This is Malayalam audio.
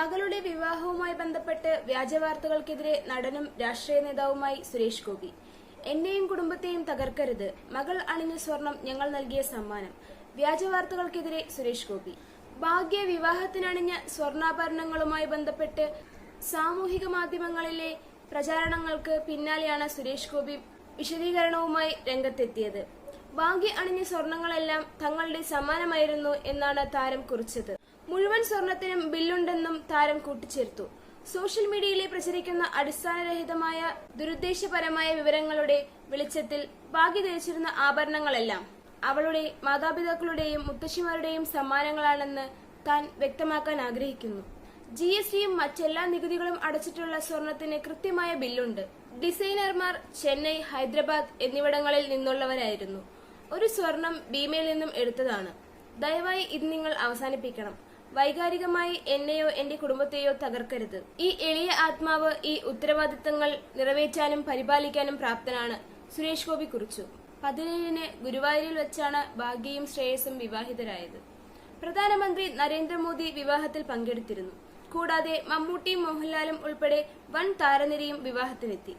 മകളുടെ വിവാഹവുമായി ബന്ധപ്പെട്ട് വ്യാജവാർത്തകൾക്കെതിരെ നടനും രാഷ്ട്രീയ നേതാവുമായി സുരേഷ് ഗോപി. എന്നെയും കുടുംബത്തെയും തകർക്കരുത്. മകൾ അണിഞ്ഞ സ്വർണം ഞങ്ങൾ നൽകിയ സമ്മാനം. വ്യാജവാർത്തകൾക്കെതിരെ സുരേഷ് ഗോപി. ഭാഗ്യ വിവാഹത്തിനണിഞ്ഞ സ്വർണാഭരണങ്ങളുമായി ബന്ധപ്പെട്ട് സാമൂഹിക മാധ്യമങ്ങളിലെ പ്രചാരണങ്ങൾക്ക് പിന്നാലെയാണ് സുരേഷ് ഗോപി വിശദീകരണവുമായി രംഗത്തെത്തിയത്. ഭാഗ്യ അണിഞ്ഞ സ്വർണങ്ങളെല്ലാം തങ്ങളുടെ സമ്മാനമായിരുന്നു എന്നാണ് താരം കുറിച്ചത്. മുഴുവൻ സ്വർണത്തിനും ബില്ലുണ്ടെന്നും താരം കൂട്ടിച്ചേർത്തു. സോഷ്യൽ മീഡിയയിലെ പ്രചരിക്കുന്ന അടിസ്ഥാനരഹിതമായ ദുരുദ്ദേശപരമായ വിവരങ്ങളുടെ വെളിച്ചത്തിൽ ഭാഗ്യ ധരിച്ചിരുന്ന ആഭരണങ്ങളെല്ലാം അവളുടെ മാതാപിതാക്കളുടെയും മുത്തശ്ശിമാരുടെയും സമ്മാനങ്ങളാണെന്ന് താൻ വ്യക്തമാക്കാൻ ആഗ്രഹിക്കുന്നു. ജി എസ് ടിയും മറ്റെല്ലാ നികുതികളും അടച്ചിട്ടുള്ള സ്വർണത്തിന് കൃത്യമായ ബില്ലുണ്ട്. ഡിസൈനർമാർ ചെന്നൈ ഹൈദരാബാദ് എന്നിവിടങ്ങളിൽ നിന്നുള്ളവരായിരുന്നു. ഒരു സ്വർണം ഭീമയിൽ നിന്നും എടുത്തതാണ്. ദയവായി ഇത് നിങ്ങൾ അവസാനിപ്പിക്കണം. വൈകാരികമായി എന്നെയോ എന്റെ കുടുംബത്തെയോ തകർക്കരുത്. ഈ എളിയ ആത്മാവ് ഈ ഉത്തരവാദിത്തങ്ങൾ നിറവേറ്റാനും പരിപാലിക്കാനും പ്രാപ്തനാണ് സുരേഷ് ഗോപി കുറിച്ചു. പതിനേഴിന് ഗുരുവായൂരിൽ വെച്ചാണ് ഭാഗ്യയും ശ്രേയസും വിവാഹിതരായത്. പ്രധാനമന്ത്രി നരേന്ദ്രമോദി വിവാഹത്തിൽ പങ്കെടുത്തിരുന്നു. കൂടാതെ മമ്മൂട്ടിയും മോഹൻലാലും ഉൾപ്പെടെ വൻ താരനിരയും വിവാഹത്തിനെത്തി